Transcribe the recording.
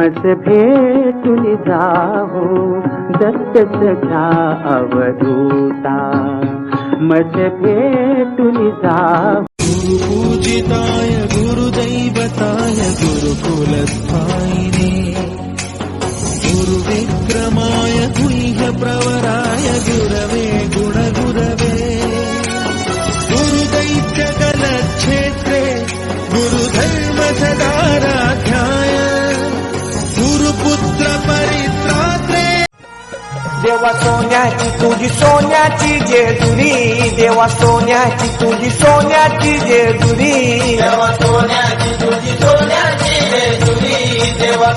मस भेटुनि जाहो दत्त सखा अवधूता मस भेटुनि जाहो गुरुपूजिताय गुरुदैवताय गुरुकुलस्थायिने गुरुविक्रमाय गुह्यप्रवराय गुरवे गुणगुरवे गुरुदैत्यकलक्षेत्रे गुरुधर्मसदाराध्याय गुरुपुत्र परित्रात्रे देवा सोन्याची तुझी सोन्याची जेजुरी देवा सोन्याची तुझी सोन्याची जेजुरी